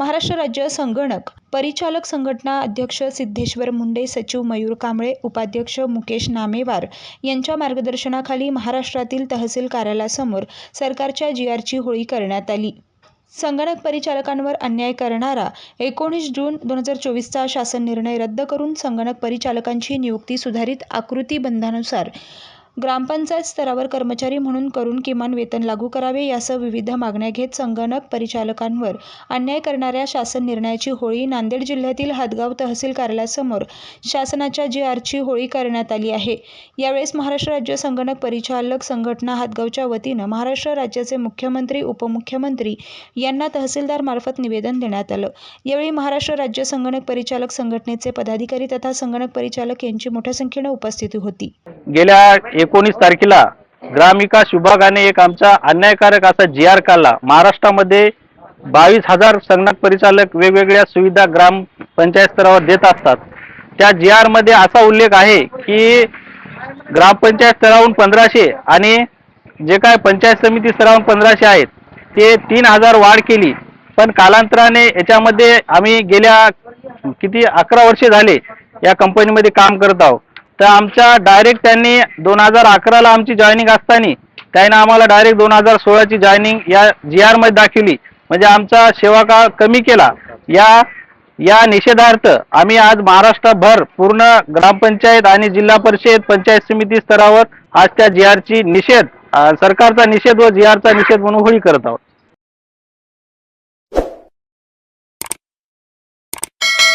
महाराष्ट्र राज्य संगणक परिचालक संघटना अध्यक्ष सिद्धेश्वर मुंडे सचिव मयूर कांबळे उपाध्यक्ष मुकेश नामेवार यांच्या मार्गदर्शनाखाली महाराष्ट्रातील तहसील कार्यालयासमोर सरकारच्या जी आरची होळी करण्यात आली. संगणक परिचालकांवर अन्याय करणारा एकोणीस जून दोन हजार चोवीसचा शासन निर्णय रद्द करून संगणक परिचालकांची नियुक्ती सुधारित आकृतीबंधानुसार ग्रामपंचायत स्तरावर कर्मचारी म्हणून करून किमान वेतन लागू करावे यासह विविध मागण्या घेत संगणक परिचालकांवर अन्याय करणाऱ्या शासन निर्णयाची होळी नांदेड जिल्ह्यातील हदगाव तहसील कार्यालयासमोर शासनाच्या जी आरची होळी करण्यात आली आहे. यावेळेस महाराष्ट्र राज्य संगणक परिचालक संघटना हदगावच्या वतीनं महाराष्ट्र राज्याचे मुख्यमंत्री उपमुख्यमंत्री यांना तहसीलदार मार्फत निवेदन देण्यात आलं. यावेळी महाराष्ट्र राज्य संगणक परिचालक संघटनेचे पदाधिकारी तथा संगणक परिचालक यांची मोठ्या संख्येनं उपस्थिती होती. गेल्या एकोणीस तारखेला ग्रामविकास विभागाने एक आमचा अन्यायकारक असा जी आर काढला. महाराष्ट्रामध्ये बावीस हजार संगणक परिचालक वेगवेगळ्या सुविधा ग्राम पंचायत स्तरावर देत असतात. त्या जी आरमध्ये असा उल्लेख आहे की ग्रामपंचायत स्तरावरून पंधराशे आणि जे काय पंचायत समिती स्तरावरून पंधराशे आहेत ते तीन हजार वाढ केली. पण कालांतराने याच्यामध्ये आम्ही गेल्या किती अकरा वर्षे झाले या कंपनीमध्ये काम करत आहोत. तर आमच्या डायरेक्ट त्यांनी दोन हजार अकराला आमची जॉईनिंग असताना त्याने आम्हाला डायरेक्ट दोन हजार सोळाची जॉईनिंग या जी आरमध्ये दाखवली. म्हणजे आमचा सेवा काळ कमी केला. या या निषेधार्थ आम्ही आज महाराष्ट्रभर पूर्ण ग्रामपंचायत आणि जिल्हा परिषद पंचायत समिती स्तरावर आज त्या जी आरची निषेध सरकारचा निषेध व जी आरचा निषेध म्हणून होळी करत आहोत.